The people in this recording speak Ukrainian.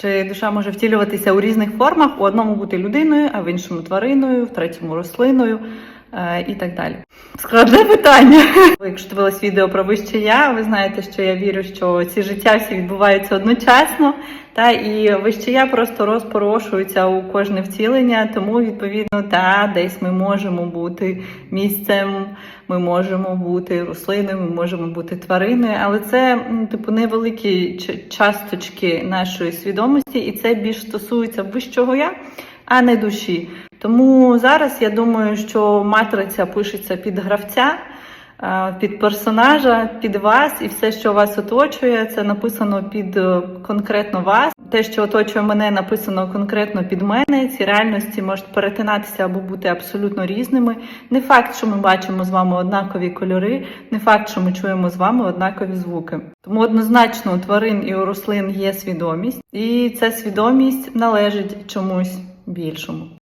Чи душа може втілюватися у різних формах, у одному бути людиною, а в іншому твариною, в третьому рослиною і так далі. Складне питання. Якщо дивились відео про вище ви знаєте, що я вірю, що ці життя всі відбуваються одночасно, та і вище просто розпорошується у кожне втілення, тому відповідно та десь ми можемо бути місцем, ми можемо бути рослиною, ми можемо бути твариною, але це типу невеликі часточки нашої свідомості, і це більш стосується вищого я, а не душі. Тому зараз я думаю, що матриця пишеться під гравця, е, під персонажа, під вас, і все, що вас оточує, це написано під е, конкретно вас. Те, що оточує мене, написано конкретно під мене. Ці реальності можуть перетинатися або бути абсолютно різними. Не факт, що ми бачимо з вами однакові кольори, не факт, що ми чуємо з вами однакові звуки. Тому однозначно у тварин і у рослин є свідомість, і ця свідомість належить чомусь більшому.